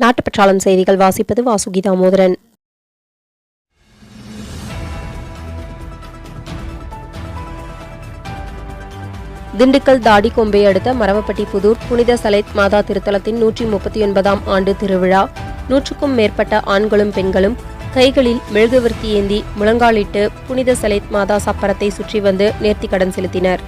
நாட்டுப்பற்றாளன் செய்திகள் வாசிப்பது வாசுகி தாமோதரன் திண்டுக்கல் தாடிக்கொம்பை அடுத்த மரவப்பட்டி புதூர் புனித சலைத் மாதா திருத்தலத்தின் நூற்றி முப்பத்தி ஒன்பதாம் ஆண்டு திருவிழா. நூற்றுக்கும் மேற்பட்ட ஆண்களும் பெண்களும் கைகளில் மெழுகுவர்த்தி ஏந்தி முழங்காலிட்டு புனித சலைத் மாதா சப்பரத்தை சுற்றி வந்து நேர்த்தி கடன் செலுத்தினர்.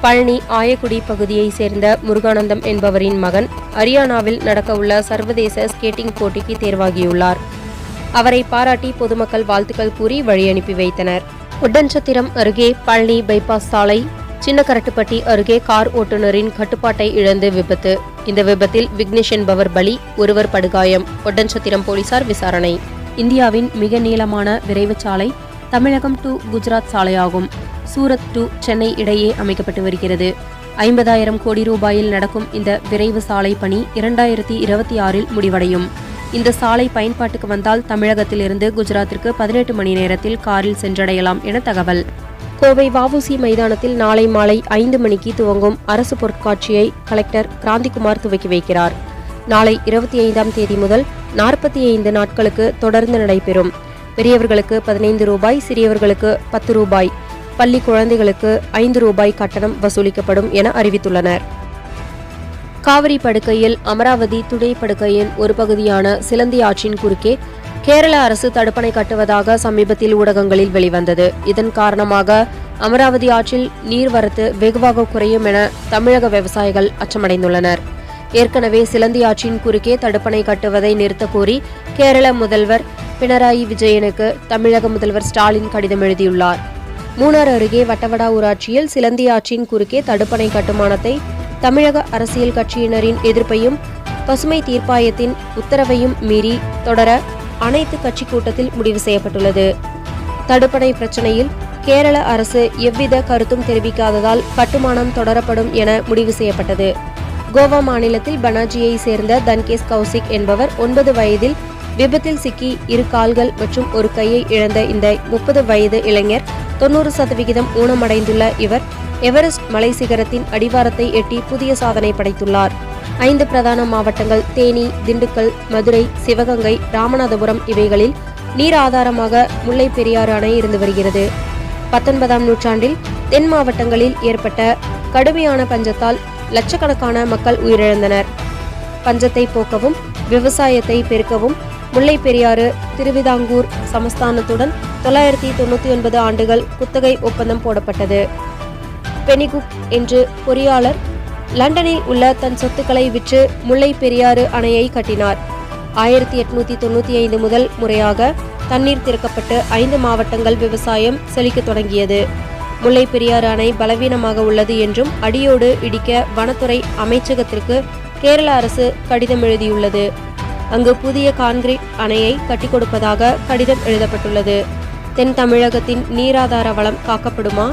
பழனி ஆயக்குடி பகுதியைச் சேர்ந்த முருகானந்தம் என்பவரின் மகன் ஹரியானாவில் நடக்கவுள்ள சர்வதேச ஸ்கேட்டிங் போட்டிக்கு தேர்வாகியுள்ளார். அவரை பாராட்டி பொதுமக்கள் வாழ்த்துக்கள் கூறி வழி அனுப்பி வைத்தனர். உடன்சத்திரம் அருகே பழனி பைபாஸ் சாலை சின்னக்கரட்டுப்பட்டி அருகே கார் ஓட்டுநரின் கட்டுப்பாட்டை இழந்து விபத்து. இந்த விபத்தில் விக்னேஷ் என்பவர் பலி ஒருவர் படுகாயம். ஒட்டன்சத்திரம் போலீசார் விசாரணை. இந்தியாவின் மிக நீளமான விரைவு சாலை தமிழகம் டு குஜராத் சாலையாகும். சூரத் டு சென்னை இடையே அமைக்கப்பட்டு வருகிறது. ஐம்பதாயிரம் கோடி ரூபாயில் நடக்கும் இந்த விரைவு சாலை பணி இரண்டாயிரத்தி இருபத்தி ஆறில் முடிவடையும். இந்த சாலை பயன்பாட்டுக்கு வந்தால் தமிழகத்திலிருந்து குஜராத்திற்கு பதினெட்டு மணி நேரத்தில் காரில் சென்றடையலாம் என தகவல். கோவை வவுசி மைதானத்தில் நாளை மாலை ஐந்து மணிக்கு துவங்கும் அரசு பொருட்காட்சியை கலெக்டர் கிராந்திகுமார் துவக்கி வைக்கிறார். நாளை இருபத்தி ஐந்தாம் தேதி முதல் நாற்பத்தி ஐந்து நாட்களுக்கு தொடர்ந்து நடைபெறும். பெரியவர்களுக்கு பதினைந்து ரூபாய் சிறியவர்களுக்கு பத்து ரூபாய். பள்ளி குழந்தைகளுக்கு ஐந்து ரூபாய் கட்டணம் வசூலிக்கப்படும் என அறிவித்துள்ளனர். காவிரி படுக்கையில் அமராவதி துணை படுக்கையின் ஒரு பகுதியான சிலந்தி ஆற்றின் குறுக்கே கேரள அரசு தடுப்பணை கட்டுவதாக சமீபத்தில் ஊடகங்களில் வெளிவந்தது. இதன் காரணமாக அமராவதி ஆற்றில் நீர்வரத்து வெகுவாக குறையும் என தமிழக விவசாயிகள் அச்சமடைந்துள்ளனர். ஏற்கனவே சிலந்தி ஆற்றின் குறுக்கே தடுப்பணை கட்டுவதை நிறுத்தக்கோரி கேரள முதல்வர் பினராயி விஜயனுக்கு தமிழக முதல்வர் ஸ்டாலின் கடிதம் எழுதியுள்ளார். மூணார் அருகே வட்டவடா ஊராட்சியில் சிலந்தி ஆற்றின் குறுக்கே தடுப்பணை கட்டுமானத்தை தமிழக அரசியல் கட்சியினரின் எதிர்ப்பையும் பசுமை தீர்ப்பாயத்தின் உத்தரவையும் மீறி தொடர அனைத்து கட்சி கூட்டத்தில் முடிவு செய்யப்பட்டுள்ளது. தடுப்பணை பிரச்சனையில் கேரள அரசு எவ்வித கருத்தும் தெரிவிக்காததால் கட்டுமானம் தொடரப்படும் என முடிவு செய்யப்பட்டது. கோவா மாநிலத்தில் பனாஜியை சேர்ந்த தன்கேஸ் கௌசிக் என்பவர் ஒன்பது வயதில் விபத்தில் சிக்கி இரு கால்கள் மற்றும் ஒரு கையை இழந்த இந்த முப்பது வயது இளைஞர் தொண்ணூறு சதவிகிதம் ஊனமடைந்துள்ள இவர் எவரெஸ்ட் மலை சிகரத்தின் அடிவாரத்தை எட்டி புதிய சாதனை படைத்துள்ளார். ஐந்து பிரதான மாவட்டங்கள் தேனி திண்டுக்கல் மதுரை சிவகங்கை ராமநாதபுரம் இவைகளில் நீர் ஆதாரமாக முல்லை பெரியாறு அணை இருந்து வருகிறது. பத்தொன்பதாம் நூற்றாண்டில் தென் மாவட்டங்களில் ஏற்பட்ட கடுமையான பஞ்சத்தால் லட்சக்கணக்கான மக்கள் உயிரிழந்தனர். பஞ்சத்தை போக்கவும் விவசாயத்தை பெருக்கவும் முல்லை பெரியாறு திருவிதாங்கூர் சமஸ்தானத்துடன் தொள்ளாயிரத்தி தொண்ணூத்தி ஒன்பது ஆண்டுகள் குத்தகை ஒப்பந்தம் போடப்பட்டது. பெனிகுக் என்று பொறியாளர் லண்டனில் உள்ள தன் சொத்துக்களை விற்று முல்லை பெரியாறு அணையை கட்டினார். ஆயிரத்தி எட்நூத்தி தொண்ணூத்தி ஐந்து முதல் முறையாக தண்ணீர் திறக்கப்பட்டு ஐந்து மாவட்டங்கள் விவசாயம் செழிக்கத் தொடங்கியது. முல்லை பெரியாறு அணை பலவீனமாக உள்ளது என்றும் அடியோடு இடிக்க வனத்துறை அமைச்சகத்திற்கு கேரள அரசு கடிதம் எழுதியுள்ளது. அங்கு புதிய கான்கிரீட் அணையை கட்டிக் கொடுப்பதாக கடிதம் எழுதப்பட்டுள்ளது. தென் தமிழகத்தின் நீராதார வளம் காக்கப்படுமா?